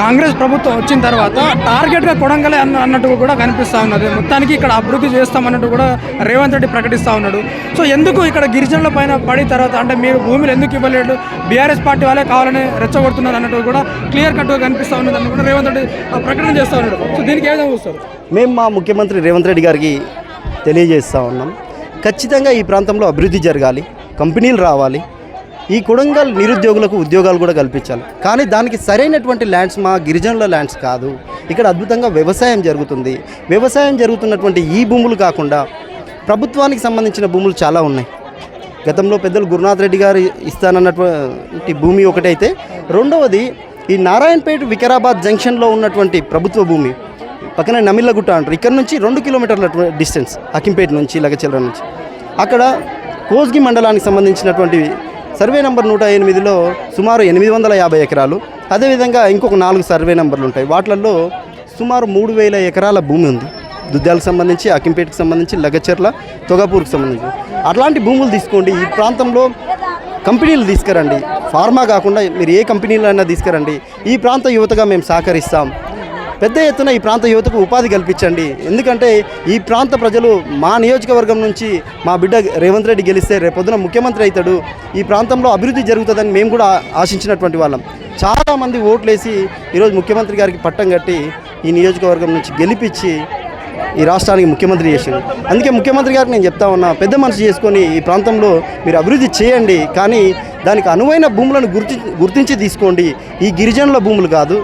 కాంగ్రెస్ ప్రభుత్వం వచ్చిన తర్వాత టార్గెట్గా కొడంగలే అన్న అన్నట్టు కూడా కనిపిస్తూ ఉన్నది. మొత్తానికి ఇక్కడ అభివృద్ధి చేస్తామన్నట్టు కూడా రేవంత్ రెడ్డి ప్రకటిస్తూ ఉన్నాడు. సో ఎందుకు ఇక్కడ గిరిజనుల పైన పడిన తర్వాత అంటే మీరు భూములు ఎందుకు ఇవ్వలేదు బీఆర్ఎస్ పార్టీ వాళ్ళే కావాలని రెచ్చగొడుతున్నారు అన్నట్టు కూడా క్లియర్ కట్గా కనిపిస్తూ ఉన్నది. కూడా రేవంత్ రెడ్డి ప్రకటన చేస్తూ ఉన్నాడు. సో దీనికి ఏ విధంగా చూస్తారు? మేము మా ముఖ్యమంత్రి రేవంత్ రెడ్డి గారికి తెలియజేస్తూ ఉన్నాం. ఖచ్చితంగా ఈ ప్రాంతంలో అభివృద్ధి జరగాలి. కంపెనీలు రావాలి. ఈ కొడంగల్ నిరుద్యోగులకు ఉద్యోగాలు కూడా కల్పించాలి. కానీ దానికి సరైనటువంటి ల్యాండ్స్ మా గిరిజనుల ల్యాండ్స్ కాదు. ఇక్కడ అద్భుతంగా వ్యవసాయం జరుగుతుంది. వ్యవసాయం జరుగుతున్నటువంటి ఈ భూములు కాకుండా ప్రభుత్వానికి సంబంధించిన భూములు చాలా ఉన్నాయి. గతంలో పెద్దలు గురునాథ్ రెడ్డి గారు ఇస్తానన్నటువంటి భూమి ఒకటైతే రెండవది ఈ నారాయణపేట వికారాబాద్ జంక్షన్లో ఉన్నటువంటి ప్రభుత్వ భూమి పక్కన నమిల్లగుట్ట అంటారు. ఇక్కడ నుంచి రెండు కిలోమీటర్ల డిస్టెన్స్ అకింపేట నుంచి లగచెర్ల నుంచి. అక్కడ కోజ్గి మండలానికి సంబంధించినటువంటి సర్వే నెంబర్ నూట ఎనిమిదిలో సుమారు ఎనిమిది వందల యాభై ఎకరాలు. అదేవిధంగా ఇంకొక నాలుగు సర్వే నెంబర్లు ఉంటాయి. వాటిల్లో సుమారు మూడు వేల ఎకరాల భూమి ఉంది. దుద్దాలకు సంబంధించి అకింపేటకు సంబంధించి లగచెర్ల తొగపూర్కి సంబంధించి. అట్లాంటి భూములు తీసుకోండి. ఈ ప్రాంతంలో కంపెనీలు తీసుకురండి. ఫార్మా కాకుండా మీరు ఏ కంపెనీలైనా తీసుకురండి. ఈ ప్రాంత యువతగా మేము సహకరిస్తాం. పెద్ద ఎత్తున ఈ ప్రాంత యువతకు ఉపాధి కల్పించండి. ఎందుకంటే ఈ ప్రాంత ప్రజలు మా నియోజకవర్గం నుంచి మా బిడ్డ రేవంత్ రెడ్డి గెలిస్తే రేపొద్దున ముఖ్యమంత్రి అవుతాడు. ఈ ప్రాంతంలో అభివృద్ధి జరుగుతుందని మేము కూడా ఆశించినటువంటి వాళ్ళం. చాలామంది ఓట్లేసి ఈరోజు ముఖ్యమంత్రి గారికి పట్టం కట్టి ఈ నియోజకవర్గం నుంచి గెలిపించి ఈ రాష్ట్రానికి ముఖ్యమంత్రి చేసింది. అందుకే ముఖ్యమంత్రి గారికి నేను చెప్తా ఉన్నా పెద్ద మనసు చేసుకొని ఈ ప్రాంతంలో మీరు అభివృద్ధి చేయండి. కానీ దానికి అనువైన భూములను గుర్తి గుర్తించి తీసుకోండి. ఈ గిరిజనుల భూములు కాదు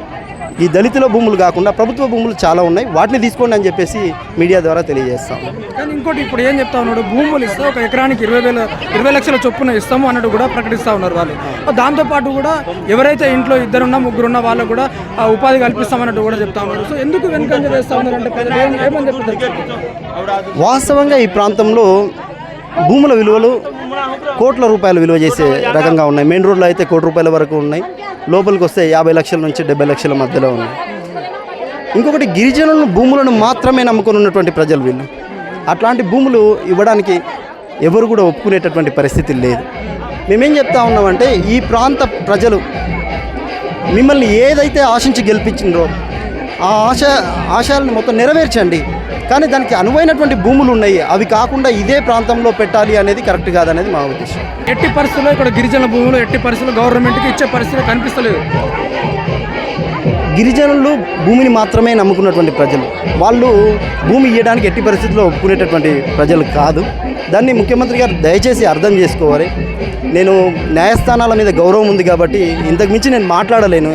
ఈ దళితుల భూములు కాకుండా ప్రభుత్వ భూములు చాలా ఉన్నాయి. వాటిని తీసుకోండి అని చెప్పేసి మీడియా ద్వారా తెలియజేస్తాం. కానీ ఇంకోటి ఇప్పుడు ఏం చెప్తా ఉన్నాడు? భూములు ఇస్తే ఒక ఎకరానికి ఇరవై వేల ఇరవై లక్షల చొప్పున ఇస్తాము అన్నట్టు కూడా ప్రకటిస్తూ ఉన్నారు వాళ్ళు. దాంతోపాటు కూడా ఎవరైతే ఇంట్లో ఇద్దరున్నా ముగ్గురున్న వాళ్ళకు కూడా ఆ ఉపాధి కల్పిస్తామన్నట్టు కూడా చెప్తా ఉన్నారు. సో ఎందుకు వెనుకంజ ఉన్నారు అంటే చెప్తారు? వాస్తవంగా ఈ ప్రాంతంలో భూముల విలువలు కోట్ల రూపాయల విలువ చేసే రకంగా ఉన్నాయి. మెయిన్ రోడ్లో అయితే కోటి రూపాయల వరకు ఉన్నాయి. లోపలికి వస్తే యాభై లక్షల నుంచి డెబ్బై లక్షల మధ్యలో ఉన్నాయి. ఇంకొకటి గిరిజనుల భూములను మాత్రమే నమ్ముకొని ఉన్నటువంటి ప్రజలు వీళ్ళు. అట్లాంటి భూములు ఇవ్వడానికి ఎవరు కూడా ఒప్పుకునేటటువంటి పరిస్థితి లేదు. మేమేం చెప్తా ఉన్నామంటే ఈ ప్రాంత ప్రజలు మిమ్మల్ని ఏదైతే ఆశించి గెలిపించిండ్రో ఆ ఆశ ఆశయాలను మొత్తం నెరవేర్చండి. కానీ దానికి అనువైనటువంటి భూములు ఉన్నాయి. అవి కాకుండా ఇదే ప్రాంతంలో పెట్టాలి అనేది కరెక్ట్ కాదనేది మా ఉద్దేశం. ఎట్టి పరిస్థితుల్లో ఇక్కడ గిరిజన భూములు ఎట్టి పరిస్థితుల్లో గవర్నమెంట్కి ఇచ్చే పరిస్థితి కనిపిస్తలేదు. గిరిజనులు భూమిని మాత్రమే నమ్ముకున్నటువంటి ప్రజలు. వాళ్ళు భూమి ఇవ్వడానికి ఎట్టి పరిస్థితుల్లో ఒప్పుకునేటటువంటి ప్రజలు కాదు. దాన్ని ముఖ్యమంత్రి గారు దయచేసి అర్థం చేసుకోవాలి. నేను న్యాయస్థానాల మీద గౌరవం ఉంది కాబట్టి ఇంతకు మించి నేను మాట్లాడలేను.